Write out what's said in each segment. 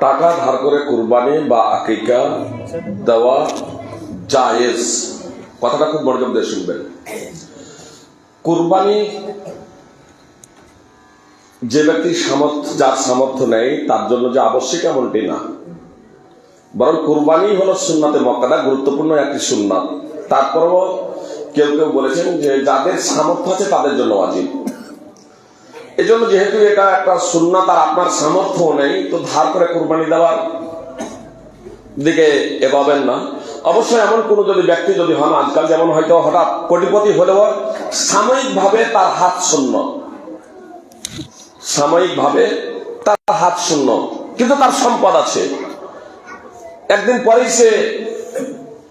টাকা ধার করে কুরবানি বা আকিকা দেওয়া জায়েজ। কথাটা খুব মনোযোগ দিয়ে শুনবেন। কুরবানি যে ব্যক্তির সামর্থ্য যার সামর্থ্য নেই, তার জন্য যে আবশ্যিক এমনটি না। বরং কুরবানি হলো সুন্নাতে মক্কাদা গুরুত্বপূর্ণ একটি সুন্নাত। তারপরেও কেউ কেউ বলেছেন যে যাদের সামর্থ্য আছে তাদের জন্য ওয়াজিব। এই জন্য যেহেতু এটা একটা সুন্নাত আর আপনার সামর্থ্য নেই, তো ধার করে কোরবানি দেওয়ার দিকে এগোবেন না। অবশ্যই এমন কোন যদি ব্যক্তি যদি হন, আজকাল যেমন হয়তো হঠাৎ কোটিপতি হলেও সাময়িকভাবে তার হাত শূন্য। সাময়িকভাবে তার হাত শূন্য, কিন্তু তার সম্পদ আছে। একদিন পরেই সে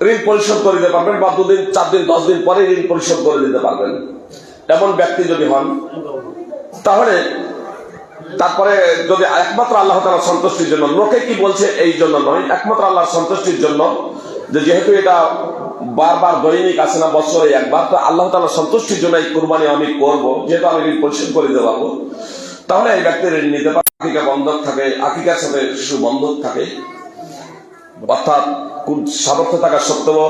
ঋণ পরিশোধ করে দিতে পারবেন বা দুদিন, চার দিন, দশ দিন পরে ঋণ পরিশোধ করে দিতে পারবেন। এমন ব্যক্তি যদি হন তাহলে তারপরে যদি একমাত্র আল্লাহ তালা সন্তুষ্টির জন্য, লোকে কি বলছে এই জন্য নয়, একমাত্র আল্লাহর সন্তুষ্টির জন্য যেহেতু এটা বারবার দৈনিক আসে না, বছরে একবার, তো আল্লাহ তালা সন্তুষ্টির জন্য এই কোরবানি আমি করব, যেহেতু আমি ঋণ পরিশোধ করে দিতে পারব। তাহলে এই ব্যক্তির ঋণ নিতে পারে আকিকা বন্ধক থাকে, আকিকার সাথে শিশু থাকে। অর্থাৎ সামর্থ্য থাকা সত্ত্বেও,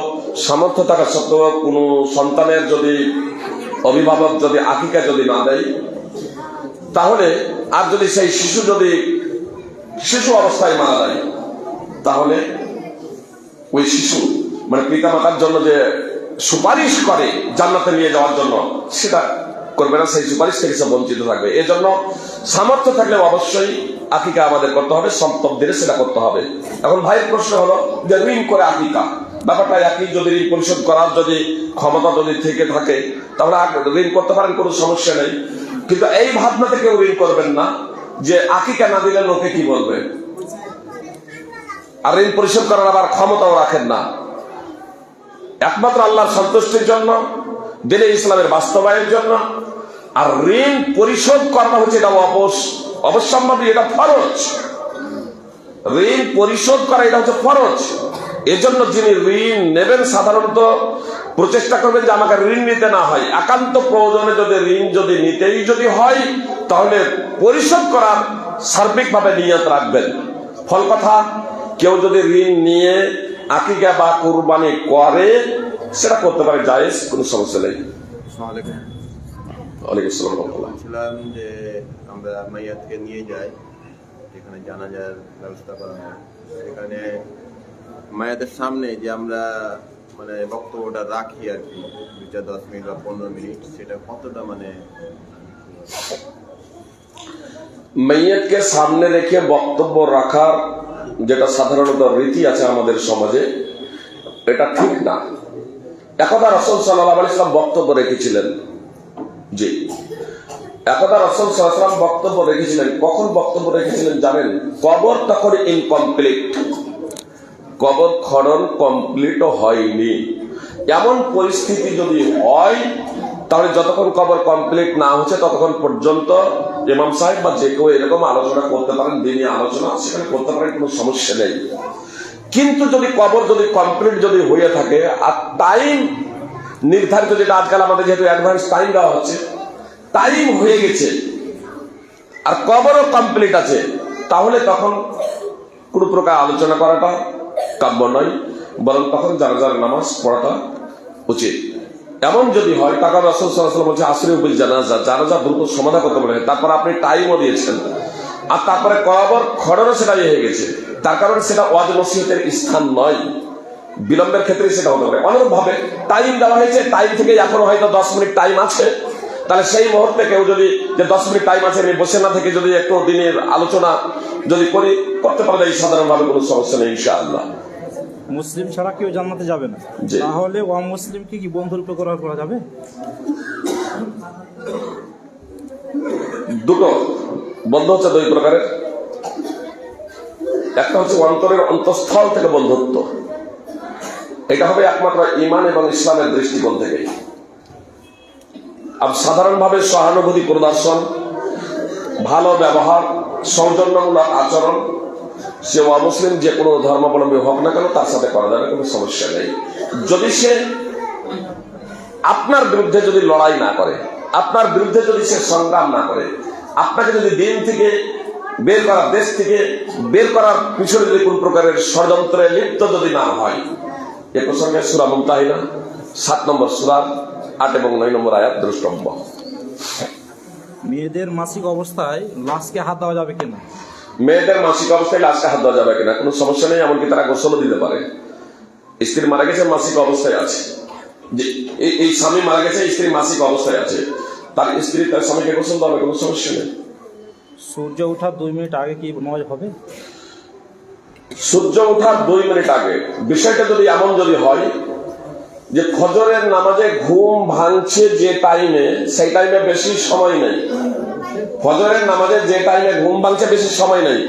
সামর্থ্য থাকা সত্ত্বেও কোনো সন্তানের যদি অভিভাবক যদি আকিকা যদি না দেয় তাহলে আর যদি সেই শিশু যদি শিশু অবস্থায় মারা যায়, তাহলে ওই শিশু মানে পিতা মাতার জন্য যে সুপারিশ করে জান্নাতে নিয়ে যাওয়ার জন্য, সেটা করবে না, সেই সুপারিশ থেকে সে বঞ্চিত থাকবে। এই জন্য সামর্থ্য থাকলে অবশ্যই আকিকা আমাদের করতে হবে, সপ্তম দিনে সেটা করতে হবে। এখন ভাইয়ের প্রশ্ন হলো যে ঋণ করে আকিকা। ব্যাপারটা একই, যদি ঋণ পরিশোধ করার যদি ক্ষমতা যদি থেকে থাকে, তাহলে ঋণ করতে পারেন, কোনো সমস্যা নেই। কিন্তু এই ভাবনাতে কেউ ঋণ করবেন না যে আকিকা না দিলে লোকে কি বলবে? আর ঋণ পরিশোধ করার আবার ক্ষমতাও রাখেন না। একমাত্র আল্লাহর সন্তুষ্টির জন্য, দিনে ইসলামের বাস্তবায়নের জন্য। আর ঋণ পরিশোধ করা হচ্ছে এটা অবশ অবশ্যম্ভাবী, এটা ফরজ। ঋণ পরিশোধ করা এটা হচ্ছে ফরজ। এজন্য যিনি ঋণ নেবেন সাধারণত প্রচেষ্টা করবেন যে আমাকে ঋণ নিতে না হয়। একান্ত প্রয়োজনে যদি ঋণ যদি নিতেই যদি হয় তাহলে পরিশোধ করার সার্বিকভাবে নিয়ত রাখবেন। ফল কথা কেউ যদি ঋণ নিয়ে আকিকা বা কোরবানি করে সেটা করতে পারে জায়েজ কোনো সমস্যা নেই। ওয়ালাইকুম আসসালাম বলছিলাম যে আমরা মাইয়াতকে নিয়ে যাই যেখানে জানাজার ব্যবস্থা করা হয়। সেখানে মায়াতের সামনে যে আমরা মানে বক্তব্যটা রাখি আর কি, দুই চার দশ মিনিট বা পনেরো মিনিট, সেটা কতটা মানে মেয়েকে সামনে রেখে বক্তব্য রাখার যেটা সাধারণত রীতি আছে আমাদের সমাজে, এটা ঠিক না। একদা রসল সাল্লাহ আলি সাল্লাম বক্তব্য রেখেছিলেন জি একদা রসল সাল্লাম বক্তব্য রেখেছিলেন, কখন বক্তব্য রেখেছিলেন জানেন? কবর তখন ইনকমপ্লিট কবর খনন কমপ্লিট হয়নি। এমন পরিস্থিতি যদি হয়, তাহলে যতক্ষণ কবর কমপ্লিট না হচ্ছে, ততক্ষণ পর্যন্ত ইমাম সাহেব বা যে কেউ এরকম আলোচনা করতে পারেন দিনই আলোচনা, সেখানে করতে পারেন, কোনো সমস্যা নেই। কিন্তু যদি কবর যদি কমপ্লিট যদি হয়ে থাকে, আর টাইম নির্ধারিত যেটা আজকাল আমাদের যেহেতু অ্যাডভান্স টাইম দেওয়া হচ্ছে টাইম হয়ে গেছে, আর কবরও কমপ্লিট আছে, তাহলে তখন কোনো প্রকার আলোচনা করাটা কাম্য নয়, বরং তখন যারা যারা নামাজ পড়াটা উচিত। এমন যদি হয় টাকা রসল সাল্লাহ বলছে আসরে উবিল জানাজা জানাজা দ্রুত সমাধা করতে বলে তারপর আপনি টাইমও দিয়েছেন। আর তারপরে কবর খড়েরও সেটা হয়ে গেছে। তার কারণে সেটা ওয়াজ নসিহতের স্থান নয়। বিলম্বের ক্ষেত্রে সেটা হতে পারে। অনুরূপ ভাবে টাইম দেওয়া হয়েছে টাইম থেকে এখনও হয়তো দশ মিনিট টাইম আছে। তাহলে সেই মুহূর্তে কেউ যদি যে দশ মিনিট টাইম আছে আমি বসে না থেকে যদি একটু দিনের আলোচনা যদি করি করতে পারলে এই সাধারণভাবে কোনো সমস্যা নেই ইনশাআল্লাহ। মুসলিম ছাড়া কেউ জান্নাতে যাবে না। তাহলে অমুসলিমকে কি বন্ধুরূপে করা করা যাবে? দুটো বন্ধ হচ্ছে দুই প্রকারের। একটা হচ্ছে অন্তরের অন্তঃস্থল থেকে বন্ধুত্ব। এটা হবে একমাত্র ইমান এবং ইসলামের দৃষ্টিকোণ থেকে আর সাধারণভাবে সহানুভূতি প্রদর্শন, ভালো ব্যবহার, সৌজন্যমূলক আচরণ, সে অমুসলিম যে কোনো ধর্মাবলম্বী হোক না কেন তার সাথে করা যাবে, কোনো সমস্যা নেই। যদি সে আপনার বিরুদ্ধে যদি লড়াই না করে, আপনার বিরুদ্ধে যদি সে সংগ্রাম না করে, আপনাকে যদি দিন থেকে বের করার দেশ থেকে বের করার পিছনে যদি কোন প্রকারের ষড়যন্ত্রে লিপ্ত যদি না হয়, এ প্রসঙ্গে সুরা মুমতাহিনা সাত নম্বর সুরা আট এবং নয় নম্বর আয়াত দ্রষ্টব্য মেয়েদের মাসিক অবস্থায় লাশকে হাত দেওয়া যাবে কিনা? মেয়েদের মাসিক অবস্থায় লাশকে হাত দেওয়া যাবে কিনা? কোনো সমস্যা নেই এমনকি তারা গোসলও দিতে পারে। স্ত্রী মারা গেছে মাসিক অবস্থায় আছে। যে এই- এই স্বামী মারা গেছে স্ত্রী মাসিক অবস্থায় আছে। তার স্ত্রী তার স্বামীকে গোসল দেওয়া কোনো সমস্যা নেই। সূর্য ওঠার দুই মিনিট আগে কি নামাজ হবে? সূর্য ওঠার দুই মিনিট আগে। বিষয়টা যদি এমন যদি হয় যে ফজরের নামাজে ঘুম ভাঙছে যে টাইমে সেই টাইমে বেশি সময় নেই। ফজরের নামাজে যে টাইমে ঘুম ভাঙছে, বেশি সময় নেই।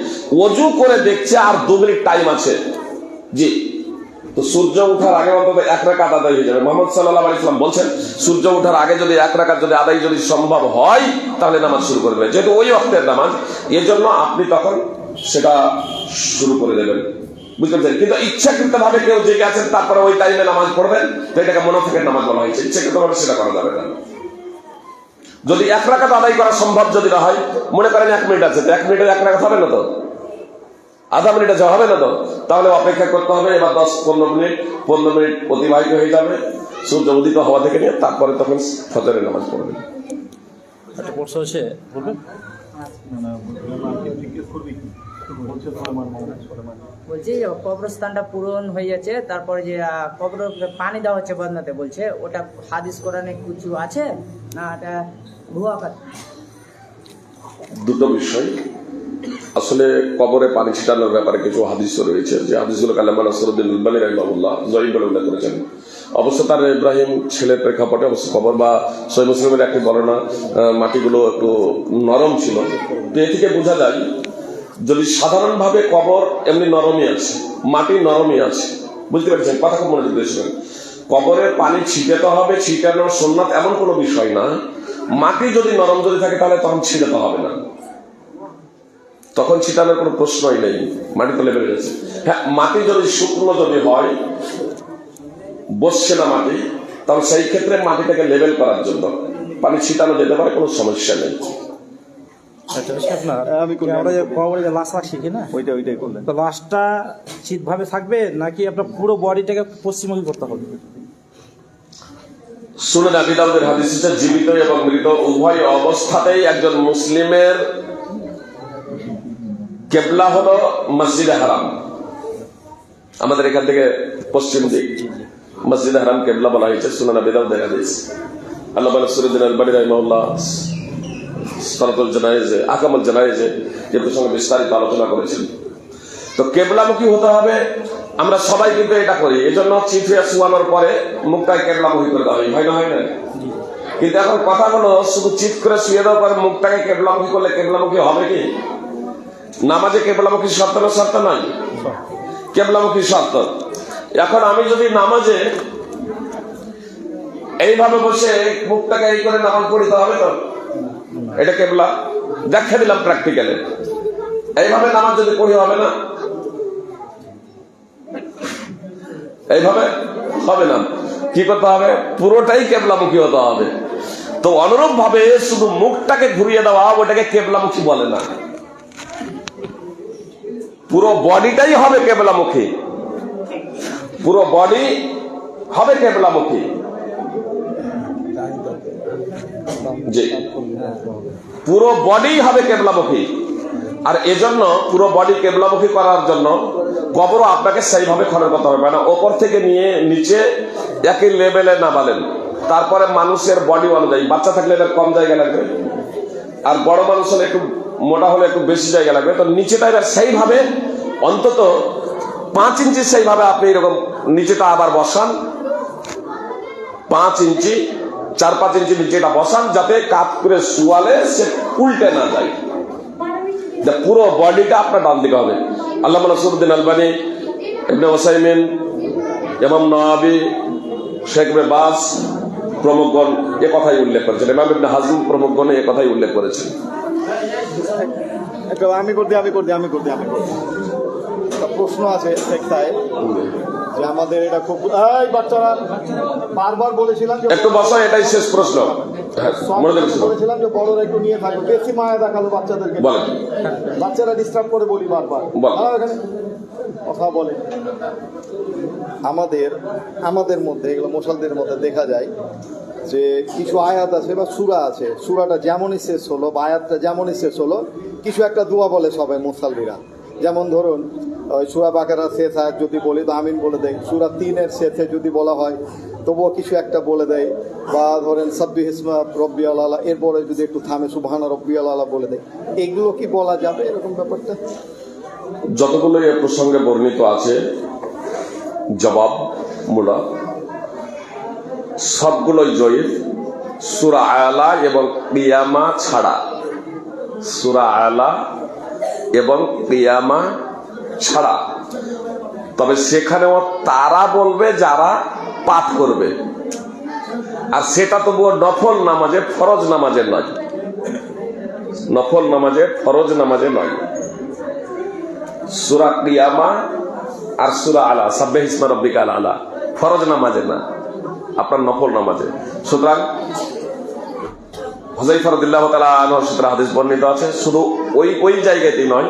অজু করে দেখছে আর দু মিনিট টাইম আছে। জি। তো সূর্য ওঠার আগে অন্তত এক রাকাত আদায় হয়ে যাবে। মোহাম্মদ সাল্লাহ ইসলাম বলছেন, সূর্য ওঠার আগে যদি এক রাকাত যদি আদায় যদি সম্ভব হয়, তাহলে নামাজ শুরু করবে। যেহেতু ওই অক্তের নামাজ, এজন্য আপনি তখন সেটা শুরু করে দেবেন। বুঝতে পারছেন? কিন্তু ইচ্ছাকৃত ভাবে কেউ জেগে আছেন তারপরে ওই টাইমে নামাজ পড়বেন তো এটাকে মোনাফিকের নামাজ বলা হয়েছে। ইচ্ছাকৃত ভাবে সেটা করা যাবে না। যদি এক রাকাত আদায় করা সম্ভব যদি না হয় মনে করেন এক মিনিট আছে তো এক মিনিটে এক রাকাত হবে না তো? আধা মিনিট আছে হবে না তো? তাহলে অপেক্ষা করতে হবে এবার দশ পনেরো মিনিট পনেরো মিনিট অতিবাহিত হয়ে যাবে সূর্য উদিত হওয়া থেকে নিয়ে তারপরে তখন ফজরের নামাজ পড়বেন একটা প্রশ্ন হচ্ছে বলবেন? বলছি যে কবরস্থানটা পূরণ হয়ে যাচ্ছে তারপরে যে কবর পানি দেওয়া হচ্ছে বদনাতে বলছে ওটা হাদিস কোরআনে কিছু আছে? না এটা ভুয়া কথা। দুটো বিষয়। আসলে কবরে পানি ছিটানোর ব্যাপারে কিছু হাদিসও রয়েছে। যে হাদিসগুলো কালামা নাসরুদ্দিন উলবানী রহমাউল্লাহ জয়ী বলে উল্লেখ করেছেন। অবশ্য তার ইব্রাহিম ছেলের প্রেক্ষাপটে অবশ্য কবর বা সৈ মুসলিমের একটি বর্ণনা মাটিগুলো একটু নরম ছিল। তো এ থেকে বোঝা যায় যদি সাধারণভাবে কবর এমনি নরমই আছে, মাটি নরমই আছে, বুঝতে পেরেছেন? কথা খুব মনোযোগ দিয়েছিলেন কবরে পানি ছিটাতে হবে, ছিটানোর সোননাথ এমন কোনো বিষয় না। মাটি যদি নরম যদি থাকে, তাহলে তখন ছিটাতে হবে না। তখন ছিটানোর কোনো প্রশ্নই নেই। মাটি তো লেবে গেছে হ্যাঁ মাটি যদি শুকনো যদি হয়, বসছে না মাটি, তাহলে সেই ক্ষেত্রে মাটিটাকে লেবেল করার জন্য পানি ছিটানো যেতে পারে, কোনো সমস্যা নেই। একটা হচ্ছে আপনার? আমরা যে কবরে যে লাশ রাখছি কি না? ওইটা ওইটাই করলেন। তো লাশটা চিতভাবে থাকবে নাকি আপনার পুরো বডিটাকে পশ্চিমমুখী করতে হবে? শুনে না বিদাউদের হাদিস জীবিত এবং মৃত উভয় অবস্থাতেই একজন মুসলিমের কেবলা হলো মসজিদে হারাম। আমাদের এখান থেকে পশ্চিম দিক মসজিদে হারাম কেবলা বলা হয়েছে সুনানা বিদাউদের হাদিস। আল্লাহ সুরুদ্দিন আলবানী সরাতুল জানাইজে আকামুল জানাইজে যে প্রসঙ্গে বিস্তারিত আলোচনা করেছেন। তো কেবলামুখী হতে হবে, আমরা সবাই কিন্তু এটা করি। এই জন্য চিঠিয়া শুয়ানোর পরে মুখটাকে কেবলামুখী করে দেওয়া হয় না হয় না? কিন্তু এখন কথা হলো শুধু চিৎ করে শুয়ে দেওয়ার পরে মুখটাকে কেবলামুখী করলে কেবলামুখী হবে কি? নামাজে কেবলামুখী শর্ত না শর্ত নয়? কেবলামুখী শর্ত। এখন আমি যদি নামাজে এইভাবে বসে মুখটাকে এই করে নামাজ পড়িতে হবে তো? এটা কেবলা দেখা দিলাম প্র্যাকটিক্যালে এইভাবে নামাজ যদি পড়ি হবে না? এইভাবে হবে না। কি করতে হবে? পুরোটাই কেবলামুখী হতে হবে। তো অনুরূপ ভাবে শুধু মুখটাকে ঘুরিয়ে দেওয়া, ওটাকে কেবলামুখী বলে না। পুরো বডিটাই হবে কেবলামুখী। পুরো বডি হবে কেবলামুখী। পুরো বডি হবে কেবলামুখী। আর এজন্য পুরো বডি কেবলামুখী করার জন্য কবরও আপনাকে সেইভাবে খনন করতে হবে। মানে ওপর থেকে নিয়ে নিচে একই লেভেলে নামালেন। তারপরে মানুষের বডি অনুযায়ী, বাচ্চা থাকলে এদের কম জায়গা লাগবে। আর বড় মানুষ হলে একটু মোটা হলে একটু বেশি জায়গা লাগবে। তো নিচেটা এবার সেইভাবে, অন্তত পাঁচ ইঞ্চি সেইভাবে আপনি এরকম নিচেটা আবার বসান। পাঁচ ইঞ্চি চার পাঁচ ইঞ্চি নিচেটা বসান যাতে কাত করে শুয়ালে সে উল্টে না যায়। যে পুরো বডিটা আপনার ডান দিকে হবে। আল্লাহ নসরুদ্দিন আলবানী ইবনে ওসাইমিন ইমাম নওয়াবি শেখ ইবনে বাস প্রমুখগণ এ কথাই উল্লেখ করেছেন। ইমাম ইবনে হাজম প্রমুখগণ এ কথাই উল্লেখ করেছেন। আমি করতে আমি করতে আমি করতে আমি করতে। প্রশ্ন আছে শেখ সাহেব। যে আমাদের এটা খুব এই বাচ্চারা বারবার বলেছিলাম যে একটু বসো এটাই শেষ প্রশ্ন। হ্যাঁ বলেছিলাম যে বড়রা একটু নিয়ে থাকবে বেশি মায়া দেখাল বাচ্চাদেরকে। বাচ্চারা ডিস্টার্ব করে বলি বারবার। কথা বলে। আমাদের আমাদের মধ্যে এগুলো মুসলদের মধ্যে দেখা যায় যে কিছু আয়াত আছে বা সুরা আছে। সুরাটা যেমনই শেষ হলো বা আয়াতটা যেমনই শেষ হলো কিছু একটা দোয়া বলে সবাই মুসাল্লিরা। যেমন ধরুন সুরা বাকারা শেষ আয়াত যদি বলি তো আমিন বলে দেয় সুরা তিনের শেষে যদি বলা হয়, তবুও কিছু একটা বলে দেয় বা ধরেন, সাব্বি হিসমা রব্বি আল্লাহ এরপরে যদি একটু থামে, সুবহানা রব্বি আল্লাহ বলে দেয় এগুলো কি বলা যাবে এরকম ব্যাপারটা? যতগুলো এ প্রসঙ্গে বর্ণিত আছে জবাব মূলা সবগুলোই জয়ীফ। সুরা আয়ালা এবং কিয়ামা ছাড়া। সুরা আয়ালা এবং কিয়ামা ছাড়া। তবে সেখানেও তারা বলবে যারা পাঠ করবে। আর সেটা তবুও নফল নামাজে ফরজ নামাজে নয়। নফল নামাজে ফরজ নামাজে নয়। সুরা কিয়ামা আর সুরা আলা সাব্বে ইসমা রব্বিকা আলা। ফরজ নামাজে না, আপনার নফল নামাজে। সুতরাং হাদিস বর্ণিত আছে, শুধু ওই ওই জায়গাতেই নয়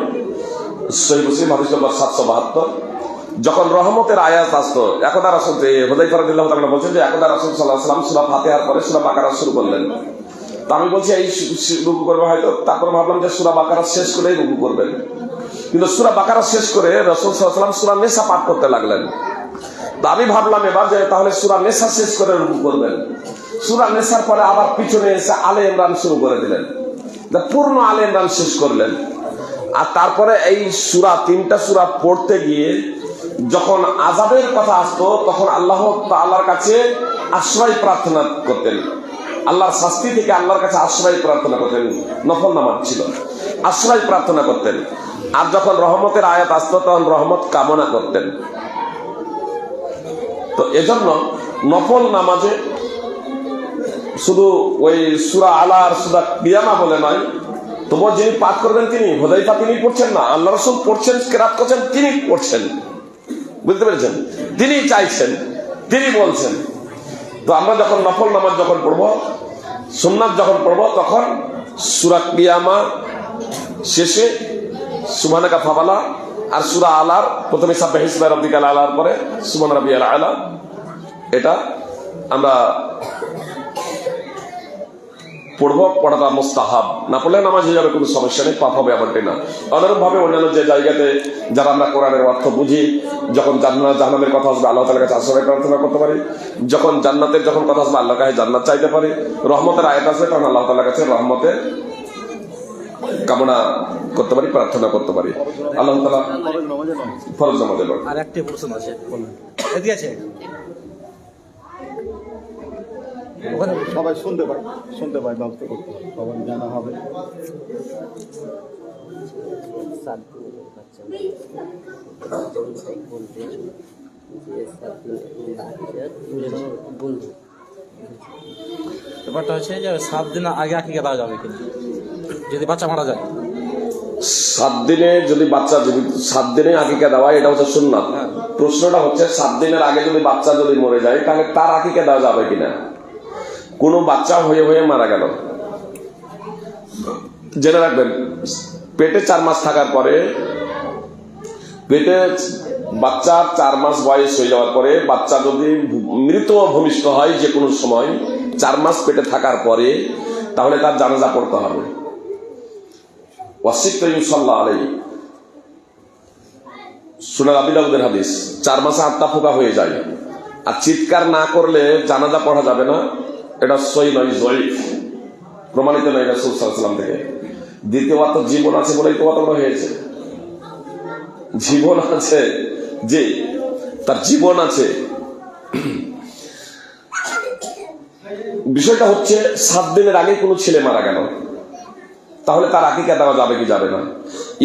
সাতশো বাহাত্তর, যখন রহমতের আয়াত আসতো একদা রাসুল বলছেন যে, একদা রাসুল সাল্লাহ সাল্লাম সুরা পরে সুরা বাকারা শুরু করলেন। তা আমি বলছি, এই রুকু করবে হয়তো, তারপর ভাবলাম যে সুরা বাকারা শেষ করেই রুকু করবেন। কিন্তু সুরা বাকারা শেষ করে রসুল সুরা নেশা পাঠ করতে লাগলেন। তা আমি ভাবলাম এবার যে তাহলে সুরা নেশা শেষ করে রুকু করবেন। সুরা নেশার পরে আবার পিছনে এসে আলে ইমরান শুরু করে দিলেন। পূর্ণ আলে ইমরান শেষ করলেন। আর তারপরে এই সুরা, তিনটা সুরা পড়তে গিয়ে যখন আজাবের কথা আসতো, তখন আল্লাহ আল্লাহর কাছে আশ্রয় প্রার্থনা করতেন। আল্লাহর শাস্তি থেকে আল্লাহর কাছে আশ্রয় প্রার্থনা করতেন। নফল নামাজ ছিল। আশ্রয় প্রার্থনা করতেন। আর যখন রহমতের আয়াত আসতো, তখন রহমত কামনা করতেন। তো এজন্য নফল নামাজে শুধু ওই সুরা আলা আর সুরা কিয়ামা বলে নয়, তবুও যিনি পাঠ করবেন তিনি, হোদাইফা তিনি পড়ছেন না, আল্লাহ রসুল পড়ছেন, কেরাত করছেন, তিনি পড়ছেন। বুঝতে পেরেছেন? তিনি চাইছেন, তিনি বলছেন। তো আমরা যখন নফল নামাজ যখন পড়ব সোমনাথ যখন পড়ব, তখন সুরা কিয়ামা শেষে সুমানাকা ফাবালা আর সুরা আলার প্রথমে সাব্বাহ হিসবাই রব্বিকাল আলার পরে সুমন রবি আল। আলা এটা আমরা পড়ব, পড়াটা মোস্তাহাব। না পড়লে নামাজ হয়ে যাবে, কোনো সমস্যা নেই, পাপ হবে এমনটি না। অনুরূপ ভাবে অন্যান্য যে জায়গাতে যারা আমরা কোরআনের অর্থ বুঝি, যখন জান্নাত, জাহান্নামের কথা আসবে, আল্লাহ তালার কাছে আশ্রয় প্রার্থনা করতে পারি। যখন জান্নাতের যখন কথা আসবে আল্লাহ কাছে জান্নাত চাইতে পারি। রহমতের আয়াত আসবে তখন আল্লাহ তালার কাছে রহমতের কামনা করতে পারি প্রার্থনা করতে পারি। আল্লাহ তালা ফরজ নামাজের লোক আর একটি প্রশ্ন আছে। বলুন এদিকে আছে? ওখানে সবাই শুনতে পায় শুনতে পায় ব্যবস্থা করতে হবে। সবাই জানা হবে। ব্যাপারটা হচ্ছে যে সাত দিন আগে আঁকিকে দেওয়া যাবে কিন্তু যদি বাচ্চা মারা যায়। সাত দিনে যদি বাচ্চা যদি সাত দিনে আকিকা দেওয়া এটা হচ্ছে সুন্নাত। প্রশ্নটা হচ্ছে সাত দিনের আগে যদি বাচ্চা যদি মরে যায় তাহলে তার আকিকা দেওয়া যাবে কিনা? কোনো বাচ্চা হয়ে হয়ে মারা গেল। জেনে রাখবেন পেটে চার মাস থাকার পরে পেটে বাচ্চার চার মাস বয়স হয়ে যাওয়ার পরে বাচ্চা যদি মৃত ভূমিষ্ঠ হয় যে কোনো সময় চার মাস পেটে থাকার পরে তাহলে তার জানাজা পড়তে হবে। ওয়াসিক সাল্লাহ আলাই সুনার আবিদাউদের হাদিস, চার মাসে আটটা ফোকা হয়ে যায়। আর চিৎকার না করলে জানাজা পড়া যাবে না, এটা সই নয়, জয়ীফ। প্রমাণিত নয় রাসুল সাল্লাম থেকে। দ্বিতীয় তো জীবন আছে বলেই তো অত হয়েছে। জীবন আছে যে তার জীবন আছে। বিষয়টা হচ্ছে, সাত দিনের আগে কোনো ছেলে মারা গেল। তাহলে তার আকিকা দেওয়া যাবে কি যাবে না?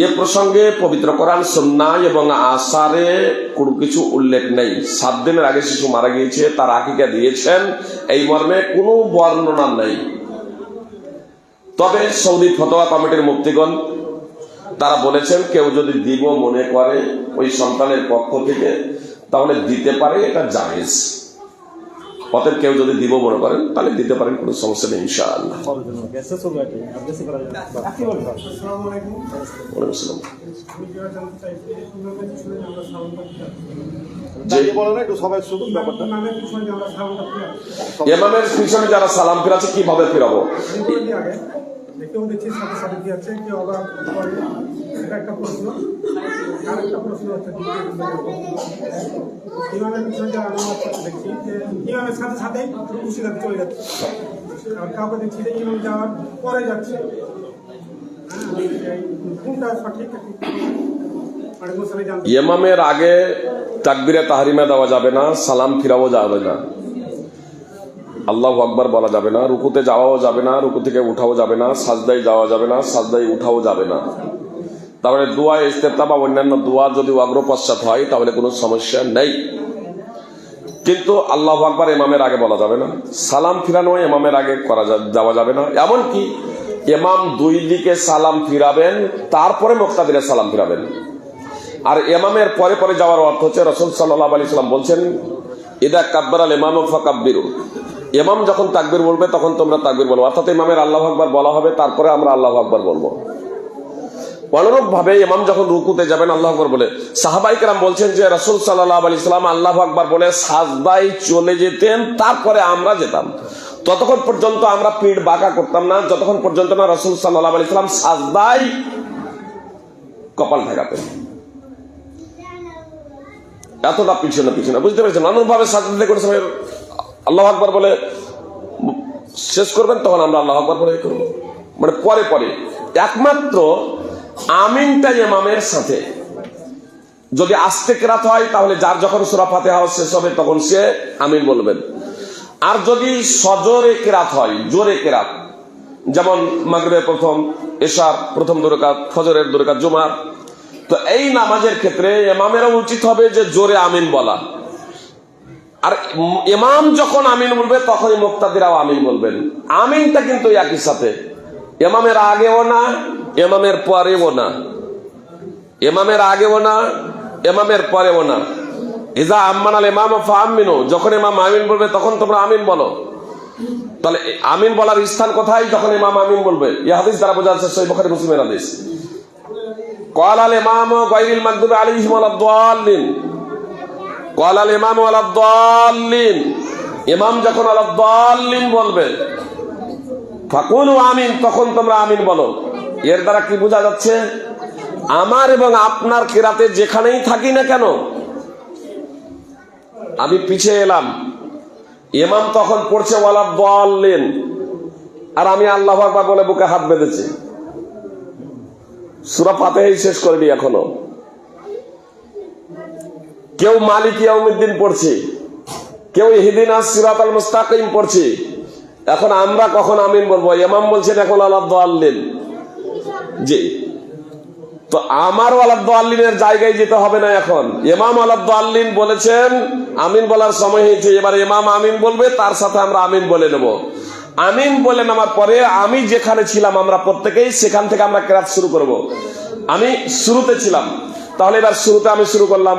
এ প্রসঙ্গে পবিত্র কোরআন সন্না এবং আসারে কোনো কিছু উল্লেখ নেই। সাত দিনের আগে শিশু মারা গিয়েছে, তার আকিকা দিয়েছেন, এই মর্মে কোনো বর্ণনা নেই। তবে সৌদি ফতোয়া কমিটির মুক্তিগণ, তারা বলেছেন, কেউ যদি দিব মনে করে, ওই সন্তানের পক্ষ থেকে, তাহলে দিতে পারে, এটা জায়েজ। অতএব কেউ যদি দিব মনে করেন তাহলে দিতে পারেন কোনো সমস্যা নেই ইনশাআল্লাহ। ইমামের পিছনে যারা সালাম ফিরাচ্ছে কীভাবে ফিরাবো? কেউ দেখছি সাথে সাথে কি আছে কেউ আবার করে। এটা একটা প্রশ্ন। আর একটা প্রশ্ন হচ্ছে ইমামের যে আমি দেখছি যে ইমামের সাথে সাথেই রাখতে চলে যাচ্ছে। আর কাউকে দেখছি যে ইমাম যাওয়ার পরে যাচ্ছে। হ্যাঁ, কোনটা সঠিক ইমামের আগে তাকবিরে তাহারিমা দেওয়া যাবে না সালাম ফিরাও যাবে না। আল্লাহ আকবার বলা যাবে না, রুকুতে যাওয়াও যাবে না, রুকু থেকে উঠাও যাবে না সাজদাই যাওয়া যাবে না সাজদাই উঠাও যাবে না। তারপরে দোয়া, ইস্তেফতা বা অন্যান্য দোয়া যদি অগ্রপশ্চাৎ হয়, তাহলে কোনো সমস্যা নেই। কিন্তু আল্লাহ আকবার এমামের আগে বলা যাবে না, সালাম ফিরানো এমামের আগে করা যাওয়া যাবে না। এমনকি এমাম দুই দিকে সালাম ফিরাবেন, তারপরে মোক্তাদিরে সালাম ফিরাবেন। আর এমামের পরে পরে যাওয়ার অর্থ হচ্ছে রসুল সাল্লাহ আলি সাল্লাম বলছেন, ইদা কাব্বার আল ইমাম ফাকাব্বিরু। ইমাম যখন তাকবির বলবে, তখন তোমরা তাকবির বলব অর্থাৎ ইমামের আল্লাহ আকবার বলা হবে, তারপরে আমরা আল্লাহ আকবর বলব। অনুরূপ ভাবে ইমাম যখন রুকুতে যাবেন, আল্লাহ আকবর বলে। সাহাবাই কেরাম বলছেন যে, রসুল সাল্লাহ আলি সাল্লাম আল্লাহ আকবর বলে সাজদাই চলে যেতেন, তারপরে আমরা যেতাম। ততক্ষণ পর্যন্ত আমরা পিঠ বাঁকা করতাম না, যতক্ষণ পর্যন্ত না রসুল সাল্লাহ আলি ইসলাম সাজদাই কপাল ঠেকাতেন। এতটা পিছনে পিছনে, বুঝতে পেরেছেন? অনুভাবে সাজদা করে আল্লাহ আকবর বলে, শেষ করবেন, তখন আমরা আল্লাহ আকবর বলে করব। মানে পরে পরে। একমাত্র আমিনটা ইমামের সাথে। যদি আস্তে কেরাত হয়, তাহলে যার যখন সুরা ফাতে ফাতেহা শেষ হবে, তখন সে আমিন বলবেন। আর যদি সজোরে কেরাত হয়, জোরে কেরাত, যেমন মাগরের প্রথম, এশার প্রথম দুরকাত ফজরের দুরকাত জুমার, তো এই নামাজের ক্ষেত্রে এমামেরও উচিত হবে যে জোরে আমিন বলা। আর ইমাম যখন আমিন বলবে, তখনই মুক্তাদিরাও আমিন বলবেন। আমিনটা কিন্তু একই সাথে। এমামের আগেও না এমামের পরেও না। এমামের আগেও না এমামের পরেও না। ইজা আম্মান আল এমাম ফাহমিনু যখন এমাম আমিন বলবে, তখন তোমরা আমিন বলো। তাহলে আমিন বলার স্থান কোথায়? যখন ইমাম আমিন বলবে। ইহাদিস হাদিস দ্বারা বোঝা যাচ্ছে সৈব খারি মুসলিমের হাদিস। কয়াল আল এমাম গাইরিল মাকদুবে আলী ইসমাল আব্দুল কলাল ইমাম আলাদ্দাল্লিন ইমাম যখন আলাদ্দাল্লিন বলবেন ফাকুন আমিন তখন তোমরা আমিন বলো। এর দ্বারা কি বোঝা যাচ্ছে? আমার এবং আপনার কেরাতে যেখানেই থাকি না কেন, আমি পিছিয়ে এলাম। ইমাম তখন পড়ছে, ওয়ালা বললেন আর আমি আল্লাহ আকবার বলে বুকে হাত বেঁধেছি। সুরা পাতেই শেষ করিনি এখনও। কেউ মালিক ইয়াউমিদ্দিন পড়ছে, কেউ ইহিদিন সিরাত আল মুস্তাকিম পড়ছে। এখন আমরা কখন আমিন বলব? ইমাম বলছেন এখন আল্লাহ আল্লিন জি। তো আমার আলাদ্দ আল্লিনের জায়গায় যেতে হবে না এখন। ইমাম আলাদ্দ আল্লিন বলেছেন, আমিন বলার সময় হয়েছে, এবার ইমাম আমিন বলবে, তার সাথে আমরা আমিন বলে নেব। আমিন বলে নেওয়ার পরে আমি যেখানে ছিলাম, আমরা প্রত্যেকেই সেখান থেকে আমরা ক্রাত শুরু করব। আমি শুরুতে ছিলাম। তাহলে এবার শুরুতে আমি শুরু করলাম।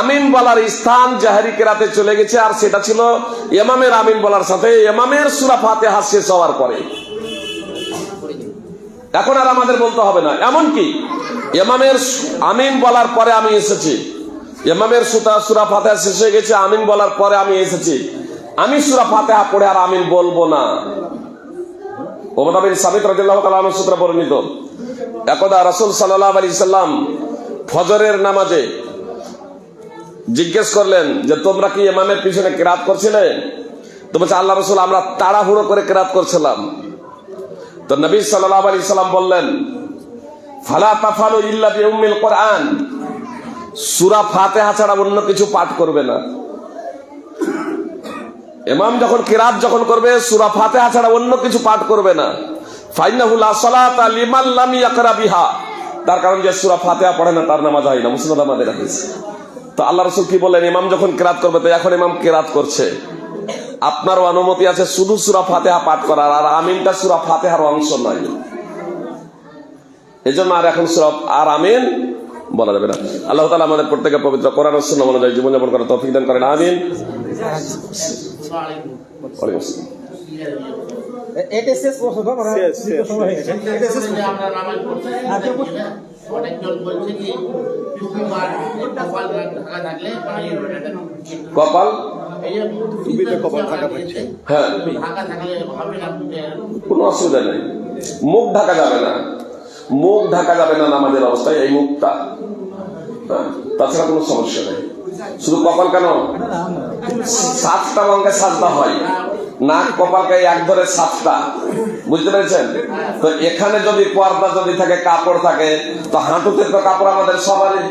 আমিন বলার স্থান জাহারি কেরাতে চলে গেছে, আর সেটা ছিল এমামের আমিন বলার সাথে। এমামের সুরা ফাতেহা শেষ হওয়ার পরে। এখন আর আমাদের বলতে হবে না। এমনকি এমামের আমিন বলার পরে আমি এসেছি। এমামের সুতা সুরা ফাতেহা শেষ হয়ে গেছে, আমিন বলার পরে আমি এসেছি। আমি সুরা ফাতেহা পড়ে আর আমিন বলব না। ওমদাবিন সাবিত রাদিল্লাহ তাআলা সূত্রে বর্ণিত। একদা রাসূল সাল্লাল্লাহু আলাইহি সাল্লাম ফজরের নামাজে জিজ্ঞেস করলেন যে, তোমরা কি ইমামের পিছনে কেরাত করছিলে? তো বলছে, আল্লাহ রসুল, আমরা তাড়াহুড়ো করে কেরাত করছিলাম। তো নবী সাল্লাল্লাহু আলাইহি সাল্লাম বললেন, ফালা তাফালু ইল্লা বিউম্মিল কোরআন। সূরা ফাতিহা ছাড়া অন্য কিছু পাঠ করবে না। ইমাম যখন কিরাত যখন করবে, সূরা ফাতিহা ছাড়া অন্য কিছু পাঠ করবে না। ফাইনাহু লা সালাতা লিমান লাম বিহা। তার কারণ যে সুরা ফাতিহা পড়ে না, তার নামাজ হয় না। মুসনাদ আমাদের হাদিস তো আল্লাহ রাসূল কি বললেন ইমাম যখন কেরাত করবে তো এখন ইমাম কেরাত করছে। আপনারও অনুমতি আছে শুধু সূরা ফাতিহা পাঠ করার আর আমিনটা সূরা ফাতিহার অংশ নয়। এজন্য আর এখন সূরা আর আমিন বলা যাবে না। আল্লাহ তালা আমাদের প্রত্যেকে পবিত্র কোরআন ও সুন্নাহ অনুযায়ী জীবনযাপন করার তৌফিক দান করেন। আমিন। এটা শেষ প্রশ্ন হয়ে? অনেকজন বলছে কি কপাল ঢাকা থাকলে পানি হবে না। কপাল? টুপিতে কপাল ঢাকা থাকছে। হ্যাঁ। কোনো অসুবিধা নেই। মুখ ঢাকা যাবে না। মুখ ঢাকা যাবে না নামাজের অবস্থায় এই মুখটা। হ্যাঁ, তাছাড়া কোনো সমস্যা নেই। শুধু কপাল কেন? সাতটা অঙ্গে সাতটা হয়। নাক কপালকে এক ধরে সাতটা। বুঝতে পেরেছেন? তো এখানে যদি পর্দা যদি থাকে কাপড় থাকে তো হাঁটুতে তো কাপড় আমাদের সবারই।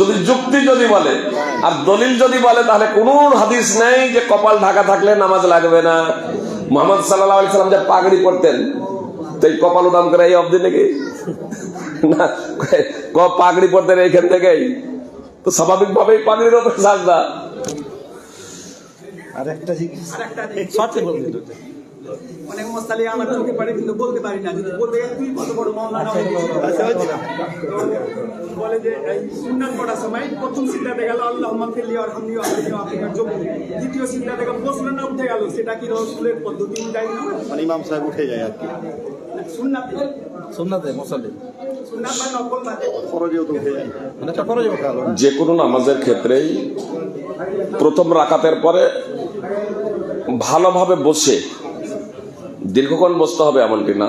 যদি যুক্তি যদি বলে আর দলিল যদি বলে তাহলে কোন হাদিস নেই যে কপাল ঢাকা থাকলে নামাজ লাগবে না। মোহাম্মদ সাল্লাহ সাল্লাম যে পাগড়ি পরতেন তো এই কপাল উদাম করে এই অবধি নাকি? না পাগড়ি পরতেন এইখান থেকেই। তো স্বাভাবিক ভাবেই পাগড়ির ওপরে সাজদা আর একটা অনেক মশালি আমার চোখে পড়ে কিন্তু বলতে পারি না। যদি বলতে গেলে তুই কত বড় গেছিস। আচ্ছা, বলে যে এই সুন্নাত পড়ার সময় প্রথম সিদ্ধাতে গেল আল্লাহ মাফিলি আর হামনি আফ্রিকার যোগ দ্বিতীয় সিদ্ধাতে গেল প্রশ্ন না উঠে গেল সেটা কি রসুলের পদ্ধতি অনুযায়ী না? মানে ইমাম সাহেব উঠে যায় আর কি। সুন্নাত? সুন্নাতে যায়। মানে ভালো যে কোনো নামাজের ক্ষেত্রেই প্রথম রাকাতের পরে ভালোভাবে বসে দীর্ঘক্ষণ বসতে হবে এমনটি না।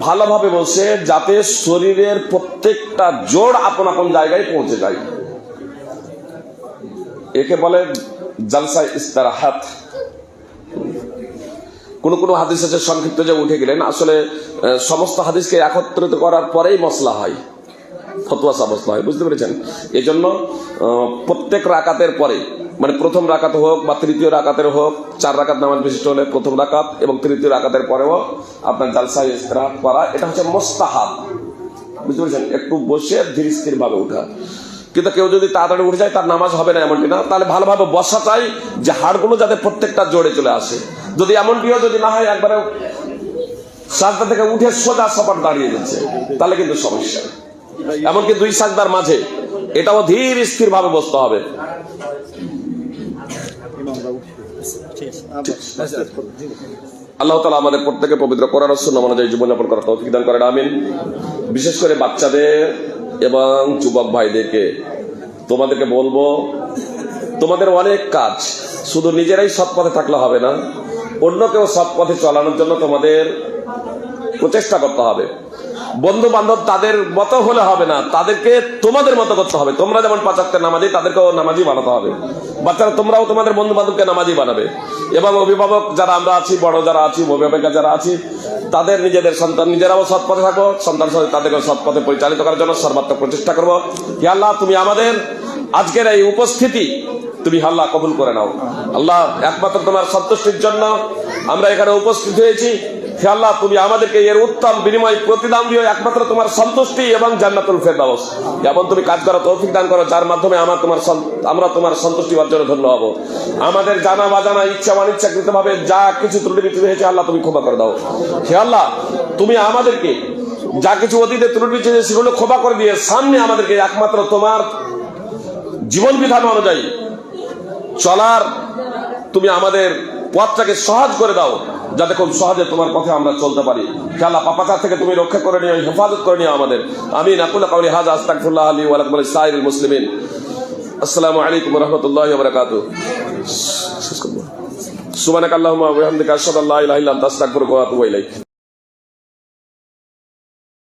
ভালোভাবে বসে যাতে শরীরের প্রত্যেকটা জোর আপন আপন জায়গায় পৌঁছে যায়। একে বলে জালসা ইস্তারাহাত। কোন কোন হাদিস আছে সংক্ষিপ্ত যে উঠে গেলেন আসলে সমস্ত হাদিসকে একত্রিত করার পরেই মশলা হয়। ফতুয়া সাব্যস্ত হয় বুঝতে পেরেছেন? এই জন্য আহ, প্রত্যেক রাকাতের পরে মানে প্রথম রাকাত হোক বা তৃতীয় রাকাতের হোক, চার রাকাত নামাজ বিশিষ্ট হলে প্রথম রাকাত এবং তৃতীয় রাকাতের পরেও আপনার জালসা ইস্তেরাহাত করা, এটা হচ্ছে মোস্তাহাব। বুঝতে পেরেছেন? একটু বসে ধীর স্থির ভাবে উঠা। কিন্তু কেউ যদি তাড়াতাড়ি উঠে যায়, তার নামাজ হবে না এমনটি না। তাহলে ভালোভাবে বসা চাই যে হাড়গুলো যাতে প্রত্যেকটা জোরে চলে আসে। যদি এমনটিও যদি না হয়, একবারে সাজদা থেকে উঠে সোজা সপাট দাঁড়িয়ে যাচ্ছে, তাহলে কিন্তু সমস্যা। এমনকি দুই সাজদার মাঝে, এটাও ধীর স্থির ভাবে বসতে হবে ইমামরা উঠে ঠিক আছে আবার আল্লাহ তালা আমাদের প্রত্যেকে পবিত্র করার সুন্নাম অনুযায়ী জীবনযাপন করার তৌফিক দান করেন, আমিন। বিশেষ করে বাচ্চাদের এবং যুবক ভাইদেরকে তোমাদেরকে বলব, তোমাদের অনেক কাজ, শুধু নিজেরাই সৎ পথে থাকলে হবে না অন্যকেও সৎ পথে চালানোর জন্য তোমাদের প্রচেষ্টা করতে হবে। বন্ধু বান্ধব তাদের মতো হলে হবে না। তাদেরকে তোমাদের মতো করতে হবে। তোমরা যেমন পাঁচাত্তে নামাজি, তাদেরকেও নামাজি বানাতে হবে। বাচ্চারা, তোমরাও তোমাদের বন্ধু বান্ধবকে নামাজি বানাবে। এবং অভিভাবক যারা আমরা আছি, বড় যারা আছি, অভিভাবিকা যারা আছি, তাদের নিজেদের সন্তান নিজেরাও সৎ পথে থাকো। সন্তান তাদেরকে সৎ পথে পরিচালিত করার জন্য সর্বাত্মক প্রচেষ্টা করব। হে আল্লাহ, তুমি আমাদের আজকের এই উপস্থিতি তুমি আল্লাহ কবুল করে নাও। আল্লাহ, একমাত্র তোমার সন্তুষ্টির জন্য আমরা এখানে উপস্থিত হয়েছি। হে আল্লাহ তুমি আমাদেরকে এর উত্তম বিনিময় প্রতিদান দিও একমাত্র তোমার সন্তুষ্টি এবং জান্নাতুল ফেরদাউস। যেমন তুমি কাজ করো তৌফিক দান করো যার মাধ্যমে আমার তোমার আমরা তোমার সন্তুষ্টি অর্জনে ধন্য হব। আমাদের জানা বাজানা ইচ্ছা অনিচ্ছাকৃত ভাবে যা কিছু ত্রুটি বিচ্ছুতি হয়েছে আল্লাহ তুমি ক্ষমা করে দাও। হে আল্লাহ তুমি আমাদেরকে যা কিছু অতীতে ত্রুটি হয়েছে, সেগুলো ক্ষমা করে দিয়ে সামনে আমাদেরকে একমাত্র তোমার জীবন বিধান অনুযায়ী চলার তুমি আমাদের পথটাকে সহজ করে দাও, যাতে খুব সহজে তোমার পথে আমরা চলতে পারি। খেলা পাপাচার থেকে তুমি রক্ষা করে নিও, হেফাজত করে নিও আমাদের। আমি নাকুল কাউলি হাজ আস্তাকুল্লাহ আলী ওয়ালাকুল সাইর মুসলিমিন। আসসালামু আলাইকুম রহমতুল্লাহ বরকাত সুবানাক আল্লাহ ওয়া আল্লাহ আশহাদু আল্লা ইলাহা ইল্লা